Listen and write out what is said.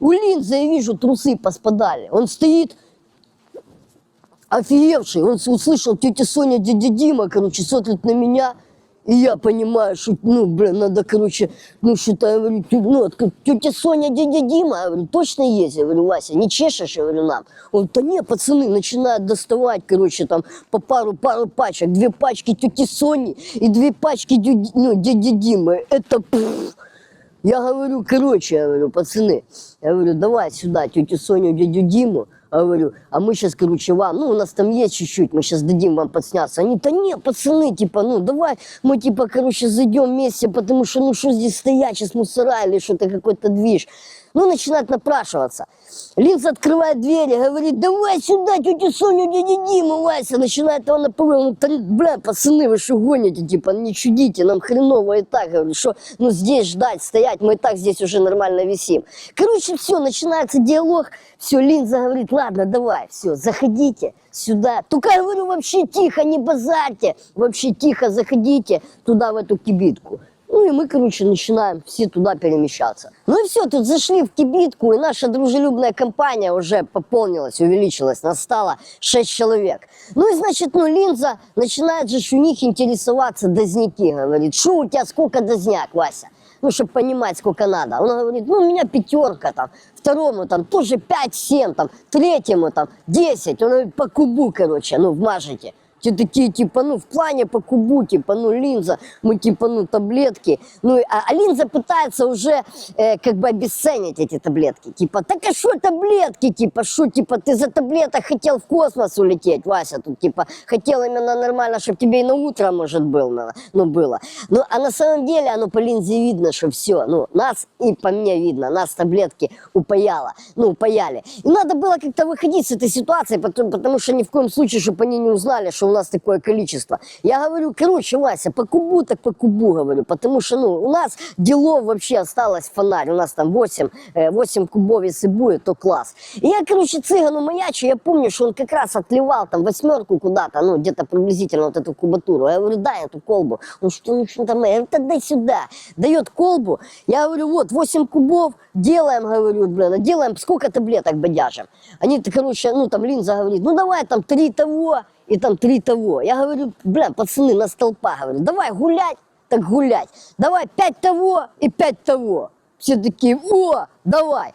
У линзы я вижу, трусы поспадали. Он стоит, офигевший. Он услышал тетя Соня, дядя Дима, короче, смотрит на меня. И я понимаю, что, ну, блин, надо, короче, ну, тю- ну, тетя Соня, дядя Дима, я говорю, точно есть? Я говорю, Вася, не чешешь, я говорю, нам? Он, да не, пацаны, начинают доставать, короче, там, по пару, пару пачек, две пачки тети Сони и две пачки дяди, ну, дяди Димы. Это, пф, я говорю, короче, я говорю, пацаны, я говорю, давай сюда тетю Соню, дядю Диму, я говорю, а мы сейчас, короче, вам, ну, у нас там есть чуть-чуть, мы сейчас дадим вам подсняться. Они, да не, пацаны, типа, ну, давай мы, типа, короче, зайдем вместе, потому что, ну, что здесь стоять, сейчас мусора или что-то, какой-то движ. Ну, начинает напрашиваться. Линза открывает двери, говорит, давай сюда тетю Соню, дядю Диму, Вася. Начинает его напрягать, ну, да, бля, пацаны, вы что гоните, типа, не чудите, нам хреново и так. Говорю, что, ну, здесь ждать, стоять, мы и так здесь уже нормально висим. Короче, все, начинается диалог, все, Линза говорит, ладно, давай, все, заходите сюда. Только, я говорю, вообще тихо, не базарьте, вообще тихо заходите туда, в эту кибитку. Ну и мы, короче, начинаем все туда перемещаться. Ну и все, тут зашли в кибитку, и наша дружелюбная компания уже пополнилась, увеличилась, нас стало 6 человек. Ну и, значит, ну Линза начинает же у них интересоваться дозняки, говорит, что у тебя, сколько дозняк, Вася? Ну, чтобы понимать, сколько надо. Он говорит, ну, у меня пятерка там, второму там тоже 5-7, там, третьему там 10. Он говорит, по кубу, короче, ну, вмажете. Те такие, типа, ну, в плане по кубу, типа, ну, линза, мы, типа, ну, таблетки. Ну, а, а линза пытается уже, э, как бы, обесценить эти таблетки. Типа, так а что таблетки, типа, что, типа, ты за таблеток хотел в космос улететь, Вася, тут, типа, хотел именно нормально, чтобы тебе и на утро, может, был, ну, было. Ну, а на самом деле, оно по линзе видно, что все, ну, нас и по мне видно, нас таблетки упаяло, ну, упаяли. И надо было как-то выходить с этой ситуации, потому, потому что ни в коем случае, чтобы они не узнали, что у нас такое количество. Я говорю, короче, Вася, по кубу так по кубу, говорю, потому что, ну, у нас делов вообще осталось фонарь, у нас там 8, э, 8 кубов, если будет, то класс. И я, короче, цыгану маячу, я помню, что он как раз отливал там восьмерку куда-то, ну, где-то приблизительно вот эту кубатуру. Я говорю, дай эту колбу. Он что, ну, что там, я говорю, «Да дай сюда. Дает колбу. Я говорю, вот, 8 кубов, делаем, говорю, блин, делаем, сколько таблеток бодяжим. Они, короче, ну, там линза говорит, ну, давай там три того и там три того. Я говорю, бля, пацаны, на столпа, говорю, давай гулять, так гулять. Давай пять того и пять того. Все такие, о, давай.